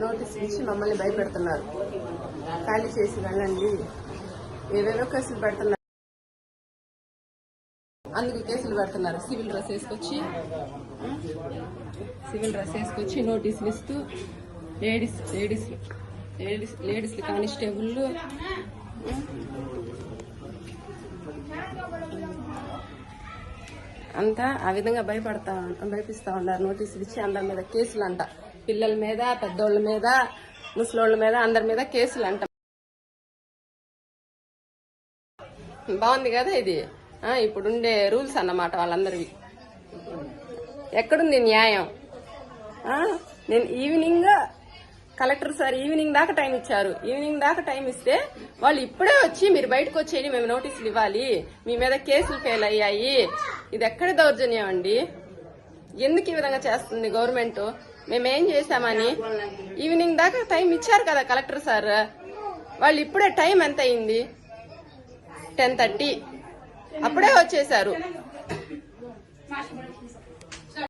Notice ఇచ్చి మమ్మల్ని భయపెడుతున్నారు. ఖాళీ చేసి వెళ్ళండి. ఏవేవో కేసులు పెడుతున్నారు. అందుకు కేసులు పెడుతున్నారు. సివిల్ డ్రెస్ వేసుకొచ్చి సివిల్ డ్రెస్ వేసుకొచ్చి నోటీసులు ఇస్తూ ladies ladies ladies ladies constable అంతా ఆ విధంగా భయపడతా భయపిస్తా ఉన్నారు. నోటీసులు ఇచ్చి అందరి మీద కేసులు అంట పిల్లల మీద పెద్దోళ్ళ మీద ముసలోళ్ళ మీద అందరి మీద కేసులు అంట బాగుంది కదా ఇది? ఇప్పుడుండే రూల్స్ అన్నమాట వాళ్ళందరివి. ఎక్కడుంది న్యాయం? నేను ఈవినింగ్ కలెక్టర్ సార్ ఈవినింగ్ దాకా టైం ఇచ్చారు. ఈవినింగ్ దాకా టైం ఇస్తే వాళ్ళు ఇప్పుడే వచ్చి మీరు బయటకు వచ్చేయండి మేము నోటీసులు ఇవ్వాలి. మీ మీద కేసులు ఫెయిల్ అయ్యాయి. ఇది ఎక్కడ దౌర్జన్యం అండి? ఎందుకు ఈ విధంగా చేస్తుంది గవర్నమెంట్? మేమేం చేశామని? ఈవినింగ్ దాకా టైం ఇచ్చారు కదా కలెక్టర్ సార్. వాళ్ళు ఇప్పుడే టైం ఎంత అయింది? Ten thirty. అప్పుడే వచ్చేసారు.